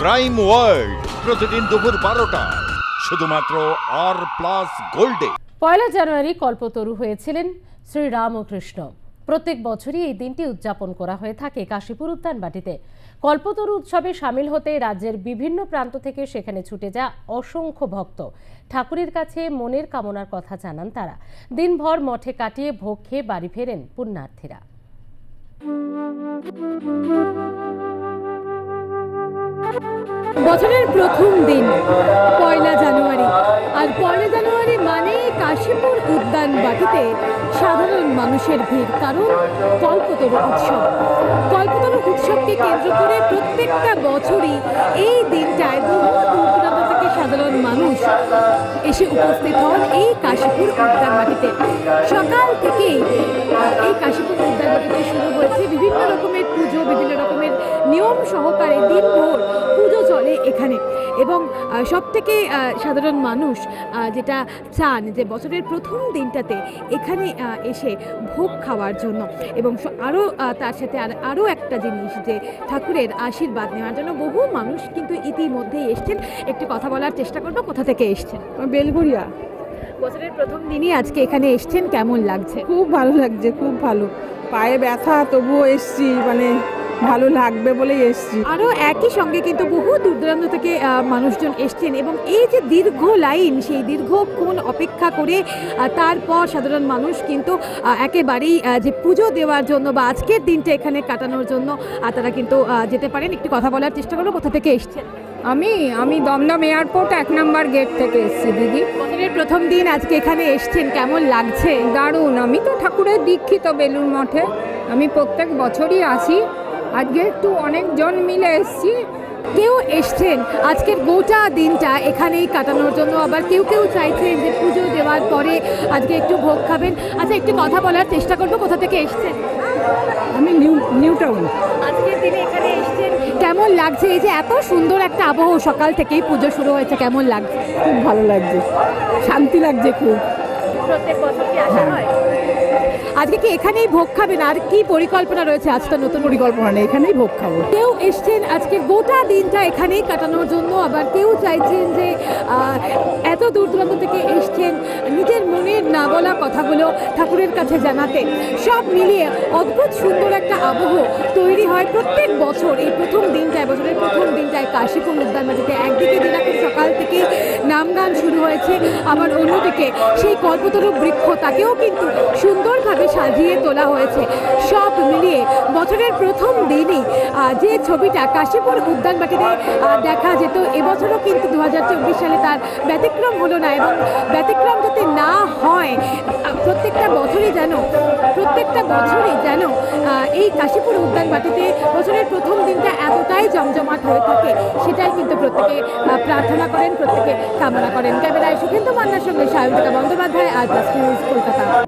Crime world প্রতিদিন দুপুর বারোটা। শুধুমাত্র আর প্লাস গোল্ডে পয়লা জানুয়ারি কল্পতরু হয়েছিলেন শ্রী রামকৃষ্ণ প্রত্যেক বছরই এই দিনটি উদযাপন করা হয়ে থাকে কাশীপুর উদ্যানবাটিতে। কল্পতরু উৎসবে সামিল হতে রাজ্যের বিভিন্ন প্রান্ত থেকে সেখানে ছুটে যা অসংখ্য ভক্ত। ঠাকুরের কাছে মনের কামনার কথা জানান তারা। দিনভর মঠে কাটিয়ে ভোগ খেয়ে বাড়ি ফেরেন পুণ্যার্থীরা। বছরের প্রথম দিন, পয়লা জানুয়ারি। আর পয়লা জানুয়ারি মানে কাশীপুর উদ্যান বাটিতে সাধারণ মানুষের ভিড়, কারণ কল্পতরু উৎসব। কল্পতরু উৎসবকে কেন্দ্র করে প্রত্যেকটা বছরই এই দিনটায় বহু থেকে সাধারণ মানুষ এসে উপস্থিত হন এই কাশীপুর উদ্যান বাটিতে। সকাল থেকেই এই কাশীপুর উদ্যান বাটিতে শুরু হয়েছে বিভিন্ন রকমের পুজো, বিভিন্ন রকমের নিয়ম সহকারে দিনভর পুজো চলে এখানে। এবং সব থেকে সাধারণ মানুষ যেটা চান যে বছরের প্রথম দিনটাতে এখানে এসে ভোগ খাওয়ার জন্য। এবং আরও তার সাথে আর আরও একটা জিনিস যে ঠাকুরের আশীর্বাদ নেওয়ার জন্য বহু মানুষ কিন্তু ইতিমধ্যেই এসছেন। একটু কথা বলার চেষ্টা করব কোথা থেকে এসছেন? বেলঘরিয়া বছরের প্রথম দিনই আজকে এখানে এসছেন কেমন লাগছে? খুব ভালো লাগছে খুব ভালো। পায়ে ব্যথা তবুও এসছি মানে ভালো লাগবে বলেই এসছি। আরও একই সঙ্গে কিন্তু বহু দূর দূরান্ত থেকে মানুষজন এসছেন এবং এই যে দীর্ঘ লাইন সেই দীর্ঘক্ষণ অপেক্ষা করে তারপর সাধারণ মানুষ কিন্তু একেবারেই যে পুজো দেওয়ার জন্য বা আজকের দিনটা এখানে কাটানোর জন্য তারা কিন্তু যেতে পারেন। একটু কথা বলার চেষ্টা করব কোথা থেকে এসছেন? আমি আমি দমদম এয়ারপোর্ট এক নম্বর গেট থেকে এসছি দিদি। বছরের প্রথম দিন আজকে এখানে এসছেন কেমন লাগছে? দারুণ। আমি তো ঠাকুরের দীক্ষিত বেলুর মঠে। আমি প্রত্যেক বছরই আসি। আজকে একটু অনেকজন মিলে এসছি। কেউ এসছেন। আজকের গোটা দিনটা এখানেই কাটানোর জন্য আবার কেউ কেউ চাইছেন যে পুজো দেওয়ার পরে আজকে একটু ভোগ খাবেন। আচ্ছা একটু কথা বলার চেষ্টা করব। কোথা থেকে এসছেন? আমি নিউ নিউ টাউন। আজকের দিনে এখানে এসছেন। কেমন লাগছে? এই যে এত সুন্দর একটা আবহ সকাল থেকেই পুজো শুরু হয়েছে কেমন লাগছে? খুব ভালো লাগছে। শান্তি লাগছে খুব। প্রত্যেক বছর কি আসা হয়? আজকে কি এখানেই ভোগ খাবেন? আর কি পরিকল্পনা রয়েছে? আজটা নতুন পরিকল্পনা নেই এখানেই ভোগ খাব। কেউ এসছেন আজকে গোটা দিনটা এখানেই কাটানোর জন্য আবার কেউ চাইছেন যে এত দূর দূরান্ত থেকে এসছেন নিজের মনের না বলা কথাগুলো ঠাকুরের কাছে জানাতে। সব মিলিয়ে অদ্ভুত সুন্দর একটা আবহ তৈরি হয় প্রত্যেক বছর। এই প্রথম দিনটায়, বছরের প্রথম দিনটায় কাশীপুর উদ্যানবাটিতে একদিকে দিনাকে সকাল থেকেই নাম গান শুরু হয়েছে। আবার অন্যদিকে সেই কল্পতরু বৃক্ষ, তাকেও কিন্তু সুন্দরভাবে সাজিয়ে তোলা হয়েছে। সব মিলিয়ে বছরের প্রথম দিনই যে ছবিটা কাশীপুর উদ্যানবাটিতে দেখা যেত, এবছরও কিন্তু দু হাজার চব্বিশ সালে তার ব্যতিক্রম হলো না এবং ব্যতিক্রম যাতে না হয় প্রত্যেকটা বছরই যেন, প্রত্যেকটা বছরই যেন এই কাশীপুর উদ্যানবাটিতে বছরের প্রথম দিনটা এতটাই জমজমাট হয়ে থাকে, সেটাই কিন্তু প্রত্যেকে প্রার্থনা করেন, প্রত্যেকে কামনা করেন। ক্যামেরায় সুখেন্দু মান্নার সঙ্গে সায়ন্তিকা বন্দ্যোপাধ্যায় আর নিউজ কলকাতা।